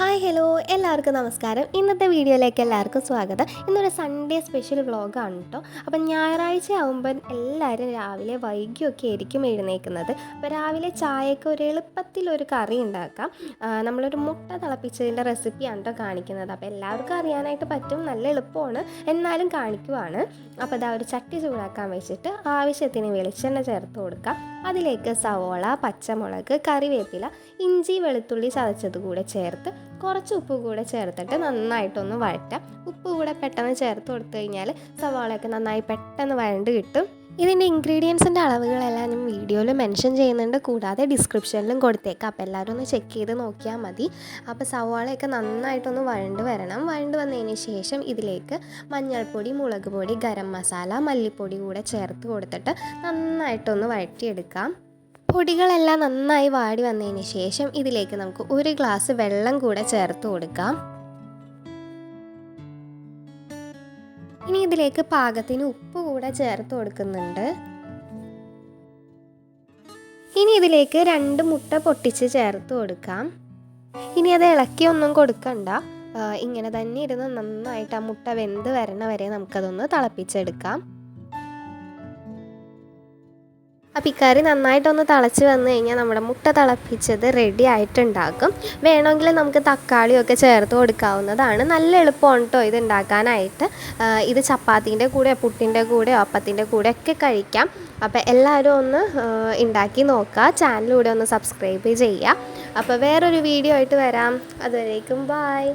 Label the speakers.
Speaker 1: Hi hello. എല്ലാവർക്കും നമസ്കാരം. ഇന്നത്തെ വീഡിയോയിലേക്ക് എല്ലാവർക്കും സ്വാഗതം. ഇന്നൊരു സൺഡേ സ്പെഷ്യൽ വ്ളോഗാണ് കേട്ടോ അപ്പം ഞായറാഴ്ച ആകുമ്പം എല്ലാവരും രാവിലെ വൈകിയൊക്കെ ആയിരിക്കും എഴുന്നേക്കുന്നത്. അപ്പോൾ രാവിലെ ചായക്ക് ഒരു എളുപ്പത്തിലൊരു കറി ഉണ്ടാക്കാം. നമ്മളൊരു മുട്ട തിളപ്പിച്ചതിന്റെ റെസിപ്പിയാണ് കേട്ടോ കാണിക്കുന്നത്. അപ്പോൾ എല്ലാവർക്കും അറിയാനായിട്ട് പറ്റും. നല്ല എളുപ്പമാണ്. എന്നാലും കാണിക്കുവാണ്. അപ്പോൾ അതാ ഒരു ചട്ടി ചൂടാക്കാൻ വെച്ചിട്ട് ആവശ്യത്തിന് വെളിച്ചെണ്ണ ചേർത്ത് കൊടുക്കാം. അതിലേക്ക് സവോള പച്ചമുളക് കറിവേപ്പില ഇഞ്ചി വെളുത്തുള്ളി ചതച്ചത് കൂടെ ചേർത്ത് കുറച്ച് ഉപ്പ് കൂടെ ചേർത്തിട്ട് നന്നായിട്ടൊന്ന് വഴറ്റാം. ഉപ്പ് കൂടെ പെട്ടെന്ന് ചേർത്ത് കൊടുത്തു കഴിഞ്ഞാൽ സവാളയൊക്കെ നന്നായി പെട്ടെന്ന് വഴണ്ട് കിട്ടും. ഇതിന്റെ ഇൻഗ്രീഡിയൻസിന്റെ അളവുകളെല്ലാം ഞാൻ വീഡിയോയിൽ മെൻഷൻ ചെയ്യുന്നുണ്ട്. കൂടാതെ ഡിസ്ക്രിപ്ഷനിലും കൊടുത്തേക്കാം. അപ്പോൾ എല്ലാവരും ഒന്ന് ചെക്ക് ചെയ്ത് നോക്കിയാൽ മതി. അപ്പോൾ സവാളയൊക്കെ നന്നായിട്ടൊന്ന് വഴണ്ട് വരണം. വഴണ്ട് വന്നതിന് ശേഷം ഇതിലേക്ക് മഞ്ഞൾപ്പൊടി മുളക് പൊടി ഗരം മസാല മല്ലിപ്പൊടി കൂടെ ചേർത്ത് കൊടുത്തിട്ട് നന്നായിട്ടൊന്ന് വഴറ്റിയെടുക്കാം. പൊടികളെല്ലാം നന്നായി വാടി വന്നതിന് ശേഷം ഇതിലേക്ക് നമുക്ക് ഒരു ഗ്ലാസ് വെള്ളം കൂടെ ചേർത്ത് കൊടുക്കാം. ഇനി ഇതിലേക്ക് പാകത്തിന് ഉപ്പ് കൂടെ ചേർത്ത് കൊടുക്കുന്നുണ്ട്. ഇനി ഇതിലേക്ക് രണ്ട് മുട്ട പൊട്ടിച്ച് ചേർത്ത് കൊടുക്കാം. ഇനി അത് ഇളക്കി ഒന്നും കൊടുക്കണ്ട. ഇങ്ങനെ തന്നെ ഇരുന്ന് നന്നായിട്ട് ആ മുട്ട വെന്ത് വരണ വരെ നമുക്കതൊന്ന് തിളപ്പിച്ചെടുക്കാം. അപ്പോൾ ഇക്കറി കറി നന്നായിട്ടൊന്ന് തിളച്ച് വന്നു കഴിഞ്ഞാൽ നമ്മുടെ മുട്ട തിളപ്പിച്ചത് റെഡി ആയിട്ടുണ്ടാക്കും. വേണമെങ്കിൽ നമുക്ക് തക്കാളിയൊക്കെ ചേർത്ത് കൊടുക്കാവുന്നതാണ്. നല്ല എളുപ്പമാണ് കേട്ടോ ഇത് ഉണ്ടാക്കാനായിട്ട്. ഇത് ചപ്പാത്തിന്റെ കൂടെ പുട്ടിന്റെ കൂടെ അപ്പത്തിന്റെ കൂടെ ഒക്കെ കഴിക്കാം. അപ്പോൾ എല്ലാവരും ഒന്ന് ഉണ്ടാക്കി നോക്കുക. ചാനലിലൂടെ ഒന്ന് സബ്സ്ക്രൈബ് ചെയ്യുക. അപ്പോൾ വേറൊരു വീഡിയോ ആയിട്ട് വരാം. അതുവരേക്കും ബായ്